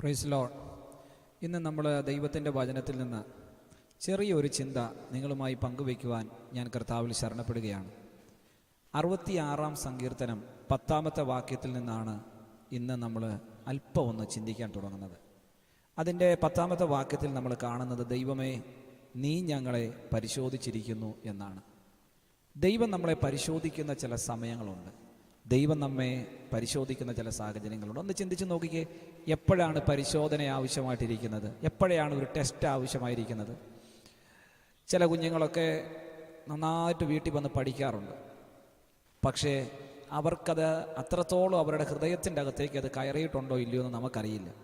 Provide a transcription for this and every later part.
Price loan ഇന്ന് നമ്മൾ ദൈവത്തിന്റെ വചനത്തിൽ നിന്ന് ചെറിയൊരു ചിന്ത നിങ്ങളുമായി പങ്കുവയ്ക്കുവാൻ ഞാൻ കർത്താവിൽ ശരണപ്പെടുകയാണ്. അറുപത്തിയാറാം സങ്കീർത്തനം പത്താമത്തെ വാക്യത്തിൽ നിന്നാണ് ഇന്ന് നമ്മൾ അല്പം ഒന്ന് ചിന്തിക്കാൻ തുടങ്ങുന്നത്. അതിന്റെ പത്താമത്തെ വാക്യത്തിൽ നമ്മൾ കാണുന്നത് ദൈവമേ നീ ഞങ്ങളെ പരിശോധിച്ചിരിക്കുന്നു എന്നാണ്. ദൈവം നമ്മളെ പരിശോധിക്കുന്ന ചില സമയങ്ങളുണ്ട്. ദൈവം നമ്മെ പരിശോധിക്കുന്ന ചില സാഹചര്യങ്ങളുണ്ട്. ഒന്ന് ചിന്തിച്ച് നോക്കിക്കേ എപ്പോഴാണ് പരിശോധന ആവശ്യമായിട്ടിരിക്കുന്നത്? എപ്പോഴാണ് ഒരു ടെസ്റ്റ് ആവശ്യമായിരിക്കുന്നത്? ചില കുഞ്ഞുങ്ങളൊക്കെ നന്നായിട്ട് വീട്ടിൽ വന്ന് പഠിക്കാറുണ്ട്. പക്ഷേ അവർക്കത് അത്രത്തോളം അവരുടെ ഹൃദയത്തിന്റെ അകത്തേക്ക് അത് കയറിയിട്ടുണ്ടോ ഇല്ലയോ എന്ന് നമുക്കറിയില്ല.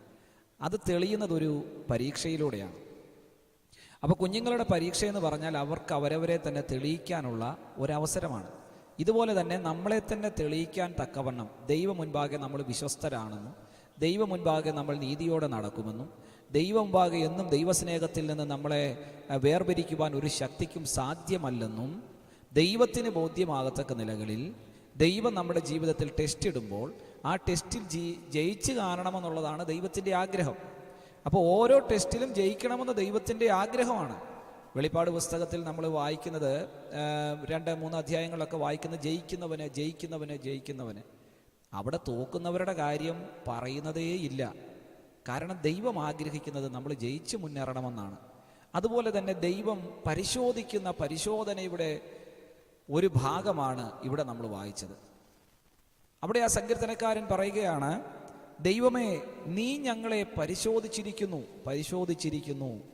അത് തെളിയുന്നതൊരു പരീക്ഷയിലൂടെയാണ്. അപ്പോൾ കുഞ്ഞുങ്ങളുടെ പരീക്ഷ എന്ന് പറഞ്ഞാൽ അവർക്ക് അവരവരെ തന്നെ തെളിയിക്കാനുള്ള ഒരവസരമാണ്. ഇതുപോലെ തന്നെ നമ്മളെ തന്നെ തെളിയിക്കാൻ തക്കവണ്ണം ദൈവം മുൻപാകെ നമ്മൾ വിശ്വസ്തരാണെന്നും ദൈവം മുൻപാകെ നമ്മൾ നീതിയോടെ നടക്കുമെന്നും ദൈവം മുൻപാകെ എന്നും ദൈവസ്നേഹത്തിൽ നിന്ന് നമ്മളെ വേർപിരിക്കുവാൻ ഒരു ശക്തിക്കും സാധ്യമല്ലെന്നും ദൈവത്തിന് ബോധ്യമാകത്തക്ക നിലകളിൽ ദൈവം നമ്മുടെ ജീവിതത്തിൽ ടെസ്റ്റ് ഇടുമ്പോൾ ആ ടെസ്റ്റിൽ ജീ ജയിച്ച് കാണണമെന്നുള്ളതാണ് ദൈവത്തിന്റെ ആഗ്രഹം. അപ്പോൾ ഓരോ ടെസ്റ്റിലും ജയിക്കണമെന്ന് ദൈവത്തിന്റെ ആഗ്രഹമാണ്. വെളിപ്പാട് പുസ്തകത്തിൽ നമ്മൾ വായിക്കുന്നത് രണ്ട് മൂന്ന് അധ്യായങ്ങളൊക്കെ വായിക്കുന്നത് ജയിക്കുന്നവന് ജയിക്കുന്നവന് ജയിക്കുന്നവന്. അവിടെ തോക്കുന്നവരുടെ കാര്യം പറയുന്നതേ ഇല്ല. കാരണം ദൈവം ആഗ്രഹിക്കുന്നത് നമ്മൾ ജയിച്ച് മുന്നേറണമെന്നാണ്. അതുപോലെ തന്നെ ദൈവം പരിശോധിക്കുന്ന പരിശോധനയുടെ ഒരു ഭാഗമാണ് ഇവിടെ നമ്മൾ വായിച്ചത്. അവിടെ ആ സങ്കീർത്തനക്കാരൻ പറയുകയാണ് ദൈവമേ നീ ഞങ്ങളെ പരിശോധിച്ചിരിക്കുന്നു പരിശോധിച്ചിരിക്കുന്നു.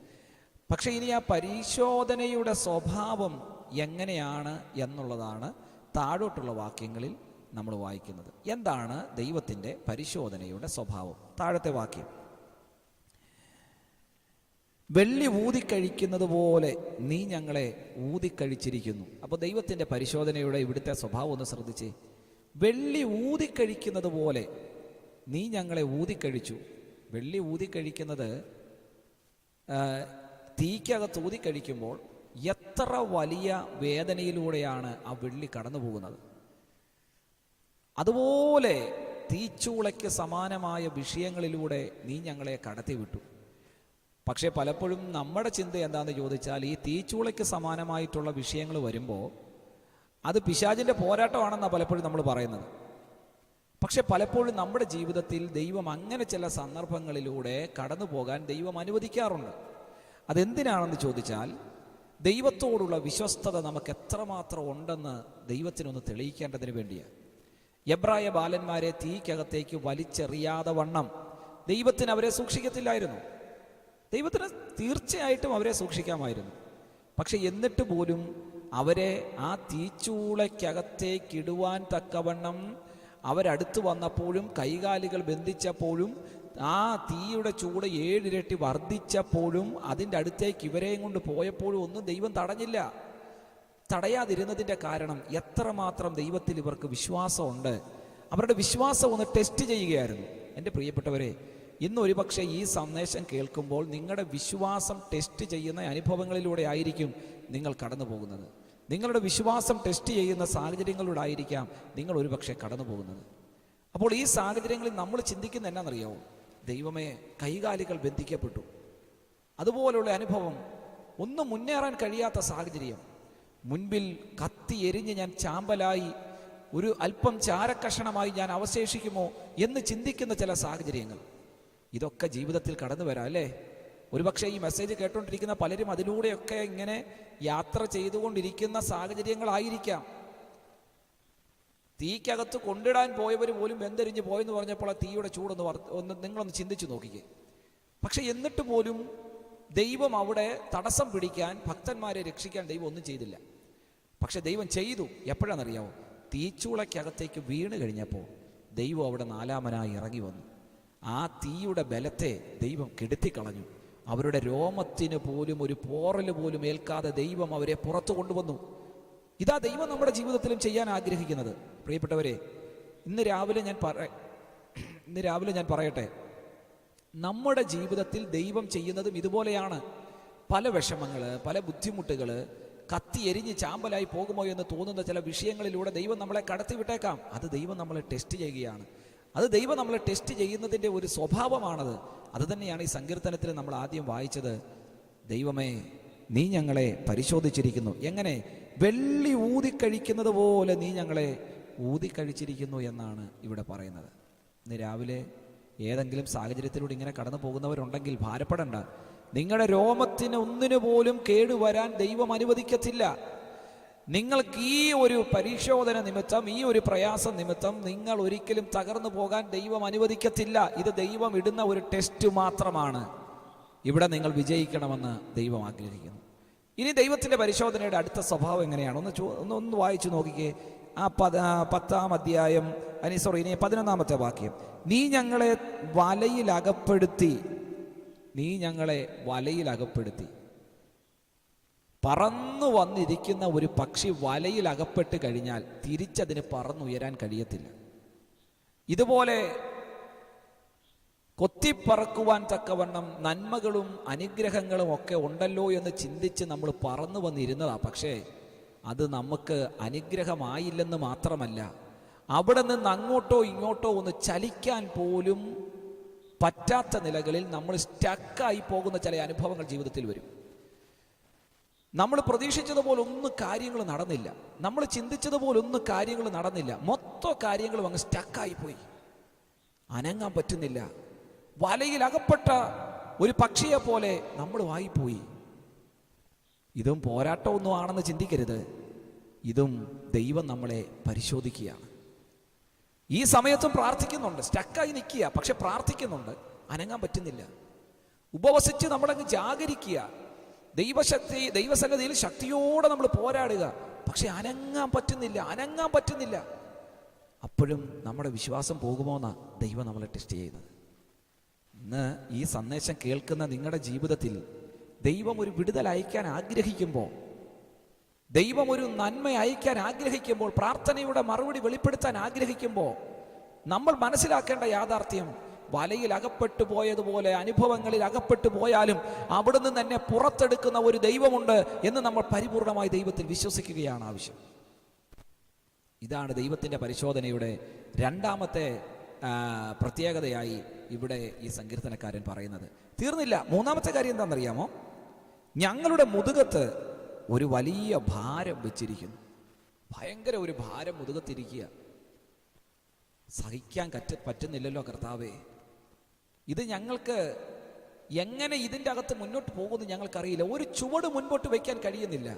പക്ഷെ ഇനി ആ പരിശോധനയുടെ സ്വഭാവം എങ്ങനെയാണ് എന്നുള്ളതാണ് താഴോട്ടുള്ള വാക്യങ്ങളിൽ നമ്മൾ വായിക്കുന്നത്. എന്താണ് ദൈവത്തിന്റെ പരിശോധനയുടെ സ്വഭാവം? താഴത്തെ വാക്യം. വെള്ളി ഊതിക്കഴിക്കുന്നത് പോലെ നീ ഞങ്ങളെ ഊതിക്കഴിച്ചിരിക്കുന്നു. അപ്പോൾ ദൈവത്തിന്റെ പരിശോധനയുടെ ഇവിടുത്തെ സ്വഭാവം ഒന്ന് ശ്രദ്ധിച്ചേ. വെള്ളി ഊതിക്കഴിക്കുന്നത് പോലെ നീ ഞങ്ങളെ ഊതിക്കഴിച്ചു. വെള്ളി ഊതിക്കഴിക്കുന്നത് തീക്കകത്ത് ഊതിക്കഴിക്കുമ്പോൾ എത്ര വലിയ വേദനയിലൂടെയാണ് ആ വെള്ളി കടന്നു പോകുന്നത്. അതുപോലെ തീച്ചൂളയ്ക്ക് സമാനമായ വിഷയങ്ങളിലൂടെ നീ ഞങ്ങളെ കടത്തിവിട്ടു പക്ഷേ പലപ്പോഴും നമ്മുടെ ചിന്ത എന്താണെന്ന് ചോദിച്ചാൽ ഈ തീച്ചൂളയ്ക്ക് സമാനമായിട്ടുള്ള വിഷയങ്ങൾ വരുമ്പോൾ അത് പിശാചിന്റെ പോരാട്ടമാണെന്നാണ് പലപ്പോഴും നമ്മൾ പറയുന്നത്. പക്ഷെ പലപ്പോഴും നമ്മുടെ ജീവിതത്തിൽ ദൈവം അങ്ങനെ ചില സന്ദർഭങ്ങളിലൂടെ കടന്നു പോകാൻ ദൈവം അനുവദിക്കാറുണ്ട്. അതെന്തിനാണെന്ന് ചോദിച്ചാൽ ദൈവത്തോടുള്ള വിശ്വസ്തത നമുക്ക് എത്രമാത്രം ഉണ്ടെന്ന് ദൈവത്തിനൊന്ന് തെളിയിക്കേണ്ടതിന് വേണ്ടിയാണ്. എബ്രായ ബാലന്മാരെ തീക്കകത്തേക്ക് വലിച്ചെറിയാതെ വണ്ണം ദൈവത്തിന് അവരെ സൂക്ഷിക്കത്തില്ലായിരുന്നു. ദൈവത്തിന് തീർച്ചയായിട്ടും അവരെ സൂക്ഷിക്കാമായിരുന്നു. പക്ഷെ എന്നിട്ട് പോലും അവരെ ആ തീച്ചൂളയ്ക്കകത്തേക്കിടുവാൻ തക്കവണ്ണം അവരടുത്ത് വന്നപ്പോഴും കൈകാലുകൾ ബന്ധിച്ചപ്പോഴും ആ തീയുടെ ചൂട് ഏഴിരട്ടി വർദ്ധിച്ചപ്പോഴും അതിന്റെ അടുത്തേക്ക് ഇവരെയും കൊണ്ട് പോയപ്പോഴും ഒന്നും ദൈവം തടഞ്ഞില്ല. തടയാതിരുന്നതിന്റെ കാരണം എത്രമാത്രം ദൈവത്തിൽ ഇവർക്ക് വിശ്വാസമുണ്ട്. അവരുടെ വിശ്വാസം ഒന്ന് ടെസ്റ്റ് ചെയ്യുകയായിരുന്നു. എന്റെ പ്രിയപ്പെട്ടവരെ ഇന്ന് ഒരുപക്ഷെ ഈ സന്ദേശം കേൾക്കുമ്പോൾ നിങ്ങളുടെ വിശ്വാസം ടെസ്റ്റ് ചെയ്യുന്ന അനുഭവങ്ങളിലൂടെ ആയിരിക്കും നിങ്ങൾ കടന്നു പോകുന്നത്. നിങ്ങളുടെ വിശ്വാസം ടെസ്റ്റ് ചെയ്യുന്ന സാഹചര്യങ്ങളിലൂടെ ആയിരിക്കാം നിങ്ങൾ ഒരുപക്ഷെ കടന്നു പോകുന്നത്. അപ്പോൾ ഈ സാഹചര്യങ്ങളിൽ നമ്മൾ ചിന്തിക്കുന്ന എന്നാണെന്നറിയാമോ ദൈവമേ കൈകാലികൾ ബന്ധിക്കപ്പെട്ടു. അതുപോലുള്ള അനുഭവം ഒന്നും മുന്നേറാൻ കഴിയാത്ത സാഹചര്യം. മുൻപിൽ കത്തി എരിഞ്ഞ് ഞാൻ ചാമ്പലായി ഒരു അല്പം ചാരക്കഷണമായി ഞാൻ അവശേഷിക്കുമോ എന്ന് ചിന്തിക്കുന്ന ചില സാഹചര്യങ്ങൾ. ഇതൊക്കെ ജീവിതത്തിൽ കടന്നു വരാം അല്ലേ? ഒരുപക്ഷെ ഈ മെസ്സേജ് കേട്ടുകൊണ്ടിരിക്കുന്ന പലരും അതിലൂടെയൊക്കെ ഇങ്ങനെ യാത്ര ചെയ്തുകൊണ്ടിരിക്കുന്ന സാഹചര്യങ്ങളായിരിക്കാം. തീക്കകത്ത് കൊണ്ടിടാൻ പോയവർ പോലും വെന്തരിഞ്ഞ് പോയെന്ന് പറഞ്ഞപ്പോൾ ആ തീയുടെ ചൂടൊന്ന് ഒന്ന് നിങ്ങളൊന്ന് ചിന്തിച്ചു നോക്കിക്കേ. പക്ഷെ എന്നിട്ട് പോലും ദൈവം അവിടെ തടസ്സം പിടിക്കാൻ ഭക്തന്മാരെ രക്ഷിക്കാൻ ദൈവം ഒന്നും ചെയ്തില്ല. പക്ഷെ ദൈവം ചെയ്തു. എപ്പോഴാണെന്നറിയാമോ തീച്ചൂളയ്ക്കകത്തേക്ക് വീണ് കഴിഞ്ഞപ്പോൾ ദൈവം അവിടെ നാലാമനായി ഇറങ്ങി വന്നു. ആ തീയുടെ ബലത്തെ ദൈവം കെടുത്തിക്കളഞ്ഞു. അവരുടെ രോമത്തിന് പോലും ഒരു പോറൽ പോലും ഏൽക്കാതെ ദൈവം അവരെ പുറത്തു കൊണ്ടുവന്നു. ഇതാ ദൈവം നമ്മുടെ ജീവിതത്തിലും ചെയ്യാൻ ആഗ്രഹിക്കുന്നത്. പ്രിയപ്പെട്ടവരെ ഇന്ന് രാവിലെ ഞാൻ പറ ഇന്ന് രാവിലെ ഞാൻ പറയട്ടെ. നമ്മുടെ ജീവിതത്തിൽ ദൈവം ചെയ്യുന്നതും ഇതുപോലെയാണ്. പല വിഷമങ്ങൾ പല ബുദ്ധിമുട്ടുകൾ കത്തി എരിഞ്ഞ് ചാമ്പലായി പോകുമോ എന്ന് തോന്നുന്ന ചില വിഷയങ്ങളിലൂടെ ദൈവം നമ്മളെ കടത്തിവിട്ടേക്കാം അത് ദൈവം നമ്മളെ ടെസ്റ്റ് ചെയ്യുകയാണ്. അത് ദൈവം നമ്മളെ ടെസ്റ്റ് ചെയ്യുന്നതിന്റെ ഒരു സ്വഭാവമാണത്. അത് തന്നെയാണ് ഈ സങ്കീർത്തനത്തിൽ നമ്മൾ ആദ്യം വായിച്ചത്. ദൈവമേ നീ ഞങ്ങളെ പരിശോധിച്ചിരിക്കുന്നു. എങ്ങനെ? വെള്ളി ഊതിക്കഴിക്കുന്നത് പോലെ നീ ഞങ്ങളെ ഊതിക്കഴിച്ചിരിക്കുന്നു എന്നാണ് ഇവിടെ പറയുന്നത്. ഇന്ന് രാവിലെ ഏതെങ്കിലും സാഹചര്യത്തിലൂടെ ഇങ്ങനെ കടന്നു പോകുന്നവരുണ്ടെങ്കിൽ ഭാരപ്പെടണ്ട. നിങ്ങളുടെ രോമത്തിന് ഒന്നിനു പോലും കേടുവരാൻ ദൈവം അനുവദിക്കത്തില്ല. നിങ്ങൾക്ക് ഈ ഒരു പരിശോധന നിമിത്തം ഈ ഒരു പ്രയാസം നിമിത്തം നിങ്ങൾ ഒരിക്കലും തകർന്നു പോകാൻ ദൈവം അനുവദിക്കത്തില്ല. ഇത് ദൈവം ഇടുന്ന ഒരു ടെസ്റ്റ് മാത്രമാണ്. ഇവിടെ നിങ്ങൾ വിജയിക്കണമെന്ന് ദൈവം ആഗ്രഹിക്കുന്നു. ഇനി ദൈവത്തിന്റെ പരിശോധനയുടെ അടുത്ത സ്വഭാവം എങ്ങനെയാണ്? ഒന്ന് ചോ- ഒന്ന് ഒന്ന് വായിച്ചു നോക്കിക്കേ. ആ പത പത്താം അധ്യായം അനി സോറി ഇനി പതിനൊന്നാമത്തെ വാക്യം. നീ ഞങ്ങളെ വലയിൽ അകപ്പെടുത്തി നീ ഞങ്ങളെ വലയിൽ അകപ്പെടുത്തി പറന്നു വന്നിരിക്കുന്ന ഒരു പക്ഷി വലയിൽ അകപ്പെട്ട് കഴിഞ്ഞാൽ തിരിച്ചതിന് പറന്നുയരാൻ കഴിയത്തില്ല. ഇതുപോലെ കൊത്തിപ്പറക്കുവാൻ തക്കവണ്ണം നന്മകളും അനുഗ്രഹങ്ങളും ഒക്കെ ഉണ്ടല്ലോ എന്ന് ചിന്തിച്ച് നമ്മൾ പറന്നു വന്നിരുന്നതാ. പക്ഷേ അത് നമുക്ക് അനുഗ്രഹമായില്ലെന്ന് മാത്രമല്ല അവിടെ നിന്ന് അങ്ങോട്ടോ ഇങ്ങോട്ടോ ഒന്ന് ചലിക്കാൻ പോലും പറ്റാത്ത നിലകളിൽ നമ്മൾ സ്റ്റക്കായി പോകുന്ന ചില അനുഭവങ്ങൾ ജീവിതത്തിൽ വരും. നമ്മൾ പ്രതീക്ഷിച്ചതുപോലെ ഒന്നും കാര്യങ്ങൾ നടന്നില്ല. നമ്മൾ ചിന്തിച്ചതുപോലെ ഒന്നും കാര്യങ്ങൾ നടന്നില്ല. മൊത്തം കാര്യങ്ങളും അങ്ങ് സ്റ്റക്കായി പോയി. അനങ്ങാൻ പറ്റുന്നില്ല. വലയിൽ അകപ്പെട്ട ഒരു പക്ഷിയെ പോലെ നമ്മൾ വായിപ്പോയി. ഇതും പോരാട്ടമൊന്നും ആണെന്ന് ചിന്തിക്കരുത്. ഇതും ദൈവം നമ്മളെ പരിശോധിക്കുകയാണ്. ഈ സമയത്തും പ്രാർത്ഥിക്കുന്നുണ്ട്. സ്റ്റക്കായി നിൽക്കുക. പക്ഷെ പ്രാർത്ഥിക്കുന്നുണ്ട്. അനങ്ങാൻ പറ്റുന്നില്ല. ഉപവസിച്ച് നമ്മളങ്ങ് ജാഗരിക്കുക. ദൈവശക്തി ദൈവസന്നതിയിൽ ശക്തിയോടെ നമ്മൾ പോരാടുക. പക്ഷെ അനങ്ങാൻ പറ്റുന്നില്ല. അനങ്ങാൻ പറ്റുന്നില്ല. അപ്പോഴും നമ്മുടെ വിശ്വാസം പോകുമോ എന്നാണ് ദൈവം നമ്മളെ ടെസ്റ്റ് ചെയ്യുന്നത്. ഇന്ന് ഈ സന്ദേശം കേൾക്കുന്ന നിങ്ങളുടെ ജീവിതത്തിൽ ദൈവം ഒരു വിടുതൽ അയക്കാൻ ആഗ്രഹിക്കുമ്പോൾ ദൈവം ഒരു നന്മ അയക്കാൻ ആഗ്രഹിക്കുമ്പോൾ പ്രാർത്ഥനയുടെ മറുപടി വെളിപ്പെടുത്താൻ ആഗ്രഹിക്കുമ്പോൾ നമ്മൾ മനസ്സിലാക്കേണ്ട യാഥാർത്ഥ്യം വലയിൽ അകപ്പെട്ടു പോയതുപോലെ അനുഭവങ്ങളിൽ അകപ്പെട്ടു പോയാലും അവിടുന്ന് തന്നെ പുറത്തെടുക്കുന്ന ഒരു ദൈവമുണ്ട് എന്ന് നമ്മൾ പരിപൂർണമായി ദൈവത്തിൽ വിശ്വസിക്കുകയാണ് ആവശ്യം. ഇതാണ് ദൈവത്തിന്റെ പരിശോധനയുടെ രണ്ടാമത്തെ പ്രത്യേകതയായി ഇവിടെ ഈ സങ്കീർത്തനക്കാരൻ പറയുന്നത്. തീർന്നില്ല. മൂന്നാമത്തെ കാര്യം എന്താണെന്നറിയാമോ? ഞങ്ങളുടെ മുതുകത്ത് ഒരു വലിയ ഭാരം വെച്ചിരിക്കുന്നു. ഭയങ്കര ഒരു ഭാരം മുതുകത്തിരിക്കുക. സഹിക്കാൻ കറ്റ പറ്റുന്നില്ലല്ലോ കർത്താവേ. ഇത് ഞങ്ങൾക്ക് എങ്ങനെ ഇതിന്റെ അകത്ത് മുന്നോട്ട് പോകുമെന്ന് ഞങ്ങൾക്കറിയില്ല. ഒരു ചുവട് മുൻപോട്ട് വയ്ക്കാൻ കഴിയുന്നില്ല.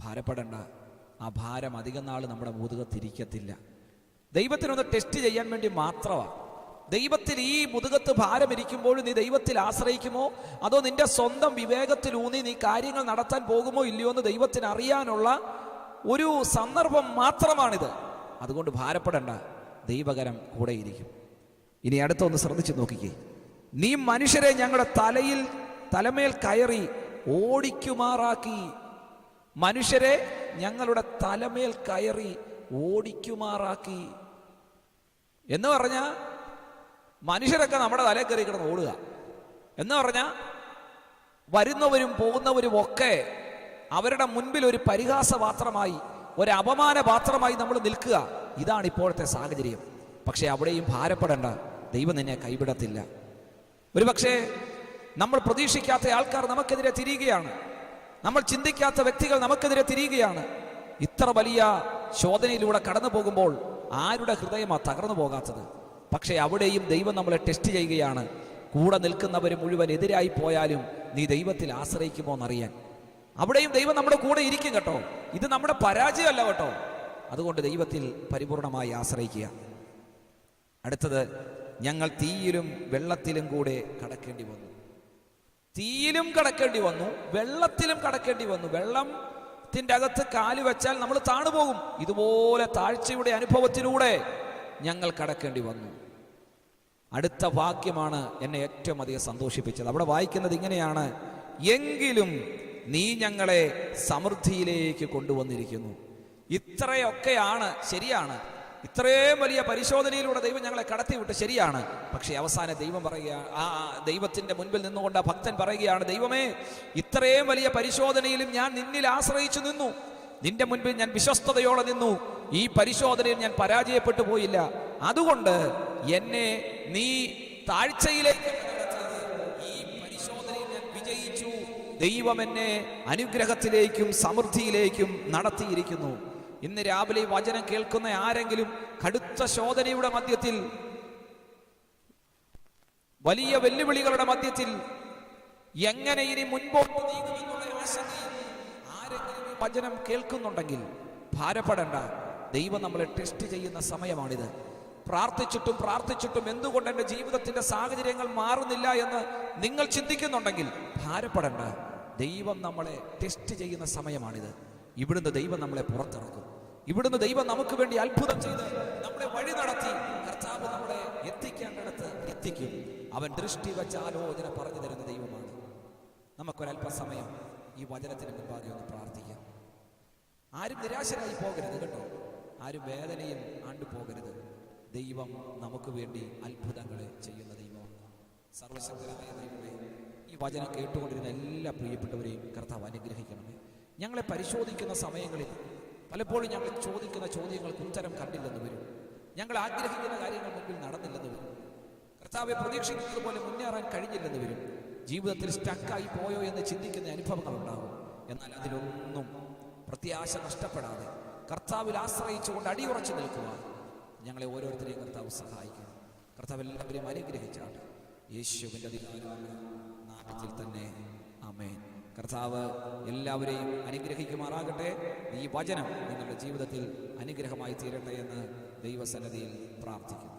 ഭാരപ്പെടേണ്ട. ആ ഭാരം അധികം നാൾ നമ്മുടെ മുതുകത്തിരിക്കത്തില്ല. ദൈവത്തിനൊന്ന് ടെസ്റ്റ് ചെയ്യാൻ വേണ്ടി മാത്രമാണ് ദൈവത്തിൽ ഈ മുതുകത്ത് ഭാരം ഇരിക്കുമ്പോൾ നീ ദൈവത്തിൽ ആശ്രയിക്കുമോ? അതോ നിന്റെ സ്വന്തം വിവേകത്തിൽ ഊന്നി നീ കാര്യങ്ങൾ നടത്താൻ പോകുമോ ഇല്ലയോ എന്ന് ദൈവത്തിന് അറിയാനുള്ള ഒരു സന്ദർഭം മാത്രമാണിത്. അതുകൊണ്ട് ഭാരപ്പെടേണ്ട. ദൈവകരം കൂടെയിരിക്കും. ഇനി അടുത്തൊന്ന് ശ്രദ്ധിച്ചു നോക്കിക്കേ. നീ മനുഷ്യരെ ഞങ്ങളുടെ തലയിൽ തലമേൽ കയറി ഓടിക്കുമാറാക്കി. മനുഷ്യരെ ഞങ്ങളുടെ തലമേൽ കയറി ഓടിക്കുമാറാക്കി. എന്ന് പറഞ്ഞ മനുഷ്യരൊക്കെ നമ്മുടെ തലയിൽ കയറി കിടന്ന് ഓടുക. എന്ന് പറഞ്ഞാൽ വരുന്നവരും പോകുന്നവരും ഒക്കെ അവരുടെ മുൻപിൽ ഒരു പരിഹാസപാത്രമായി ഒരു അപമാന പാത്രമായി നമ്മൾ നിൽക്കുക. ഇതാണ് ഇപ്പോഴത്തെ സാഹചര്യം. പക്ഷേ അവിടെയും ഭാരപ്പെടേണ്ട ദൈവം നിന്നെ കൈവിടത്തില്ല. ഒരു പക്ഷേ നമ്മൾ പ്രതീക്ഷിക്കാത്ത ആൾക്കാർ നമുക്കെതിരെ തിരിയുകയാണ്. നമ്മൾ ചിന്തിക്കാത്ത വ്യക്തികൾ നമുക്കെതിരെ തിരിയുകയാണ്. ഇത്ര വലിയ ശോധനയിലൂടെ കടന്നു പോകുമ്പോൾ ആരുടെ ഹൃദയമാണ് തകർന്നു പോകാത്തത്? പക്ഷേ അവിടെയും ദൈവം നമ്മളെ ടെസ്റ്റ് ചെയ്യുകയാണ്. കൂടെ നിൽക്കുന്നവർ മുഴുവൻ എതിരായി പോയാലും നീ ദൈവത്തിൽ ആശ്രയിക്കുമോ എന്നറിയാൻ. അവിടെയും ദൈവം നമ്മുടെ കൂടെ ഇരിക്കും കേട്ടോ. ഇത് നമ്മുടെ പരാജയമല്ല കേട്ടോ. അതുകൊണ്ട് ദൈവത്തിൽ പരിപൂർണമായി ആശ്രയിക്കുക. അടുത്തത് ഞങ്ങൾ തീയിലും വെള്ളത്തിലും കൂടെ കടക്കേണ്ടി വന്നു. തീയിലും കടക്കേണ്ടി വന്നു വെള്ളത്തിലും കടക്കേണ്ടി വന്നു. വെള്ളത്തിന്റെ അകത്ത് കാൽ വെച്ചാൽ നമ്മൾ താണുപോകും. ഇതുപോലെ താഴ്ചയുടെ അനുഭവത്തിലൂടെ ഞങ്ങൾ കടക്കേണ്ടി വന്നു. അടുത്ത വാക്യമാണ് എന്നെ ഏറ്റവും അധികം സന്തോഷിപ്പിച്ചത്. അവിടെ വായിക്കുന്നത് ഇങ്ങനെയാണ്. എങ്കിലും നീ ഞങ്ങളെ സമൃദ്ധിയിലേക്ക് കൊണ്ടുവന്നിരിക്കുന്നു. ഇത്രയൊക്കെയാണ് ശരിയാണ്. ഇത്രയും വലിയ പരിശോധനയിലൂടെ ദൈവം ഞങ്ങളെ കടത്തിവിട്ട് ശരിയാണ്. പക്ഷേ അവസാന ദൈവം പറയുക ആ ദൈവത്തിന്റെ മുൻപിൽ നിന്നുകൊണ്ട് ആ ഭക്തൻ പറയുകയാണ് ദൈവമേ ഇത്രയും വലിയ പരിശോധനയിലും ഞാൻ നിന്നിൽ ആശ്രയിച്ചു നിന്നു. നിന്റെ മുൻപിൽ ഞാൻ വിശ്വസ്തയോടെ നിന്നു. ഈ പരിശോധനയിൽ ഞാൻ പരാജയപ്പെട്ടു പോയില്ല. അതുകൊണ്ട് എന്നെ നീ താഴ്ചയിലേക്ക് ഈ പരിശോധനയിൽ ഞാൻ വിജയിച്ചു. ദൈവം എന്നെ അനുഗ്രഹത്തിലേക്കും സമൃദ്ധിയിലേക്കും നടത്തിയിരിക്കുന്നു. ഇന്ന് രാവിലെ വചനം കേൾക്കുന്ന ആരെങ്കിലും കടുത്ത ശോധനയുടെ മധ്യത്തിൽ വലിയ വെല്ലുവിളികളുടെ മധ്യത്തിൽ എങ്ങനെ ഇനി മുൻപോട്ട് നീങ്ങുമെന്നുള്ള ആശങ്കയിൽ ആരെങ്കിലും വചനം കേൾക്കുന്നുണ്ടെങ്കിൽ ഭാരപ്പെടേണ്ട. ദൈവം നമ്മളെ ടെസ്റ്റ് ചെയ്യുന്ന സമയമാണിത്. പ്രാർത്ഥിച്ചിട്ടും പ്രാർത്ഥിച്ചിട്ടും എന്തുകൊണ്ട് എന്റെ ജീവിതത്തിന്റെ സാഹചര്യങ്ങൾ മാറുന്നില്ല എന്ന് നിങ്ങൾ ചിന്തിക്കുന്നുണ്ടെങ്കിൽ ഭാരപ്പെടേണ്ട. ദൈവം നമ്മളെ ടെസ്റ്റ് ചെയ്യുന്ന സമയമാണിത്. ഇവിടുന്ന് ദൈവം നമ്മളെ പുറത്തിറക്കും. ഇവിടുന്ന് ദൈവം നമുക്ക് വേണ്ടി അത്ഭുതം ചെയ്ത് നമ്മളെ വഴി നടത്തി കർത്താവ് നമ്മളെ എത്തിക്കേണ്ടിടത്ത് എത്തിക്കും. അവൻ ദൃഷ്ടി വെച്ച ആലോചന പറഞ്ഞു തരുന്ന ദൈവമാണ്. നമുക്കൊരല്പസമയം ഈ വചനത്തിന് മുമ്പാകെ ഒന്ന് പ്രാർത്ഥിക്കാം. ആരും നിരാശരായി പോകരുത് കേട്ടോ. ആരും വേദനയിൽ ആണ്ടുപോകരുത്. ദൈവം നമുക്ക് വേണ്ടി അത്ഭുതങ്ങളെ ചെയ്യുന്ന ദൈവമാണ് സർവശക്തനായ ദൈവമേ ഈ വചനം കേട്ടുകൊണ്ടിരുന്ന എല്ലാ പ്രിയപ്പെട്ടവരെയും കർത്താവ് അനുഗ്രഹിക്കണമേ. ഞങ്ങളെ പരിശോധിക്കുന്ന സമയങ്ങളിൽ പലപ്പോഴും ഞങ്ങൾ ചോദിക്കുന്ന ചോദ്യങ്ങൾക്ക് ഉത്തരം കണ്ടില്ലെന്ന് വരും. ഞങ്ങൾ ആഗ്രഹിക്കുന്ന കാര്യങ്ങൾ മുമ്പിൽ നടന്നില്ലെന്ന് വരും. കർത്താവെ പ്രതീക്ഷിക്കുന്നത് പോലെ മുന്നേറാൻ കഴിഞ്ഞില്ലെന്ന് വരും. ജീവിതത്തിൽ സ്റ്റക്കായി പോയോ എന്ന് ചിന്തിക്കുന്ന അനുഭവങ്ങൾ ഉണ്ടാകും എന്നാൽ അതിലൊന്നും പ്രത്യാശ നഷ്ടപ്പെടാതെ കർത്താവിൽ ആശ്രയിച്ചുകൊണ്ട് അടിയുറച്ചു നിൽക്കുവാൻ ഞങ്ങളെ ഓരോരുത്തരെയും കർത്താവ് സഹായിക്കണം കർത്താവ് എല്ലാവരെയും അനുഗ്രഹിച്ചാണ് യേശുവിന്റെ അധികാരമാണ് നാമത്തിൽ തന്നെ. ആമേൻ. കർത്താവ് എല്ലാവരെയും അനുഗ്രഹിക്കുമാറാകട്ടെ. ഈ വചനം നിങ്ങളുടെ ജീവിതത്തിൽ അനുഗ്രഹമായി തീരട്ടെ എന്ന് ദൈവസന്നതിയിൽ പ്രാർത്ഥിക്കുന്നു.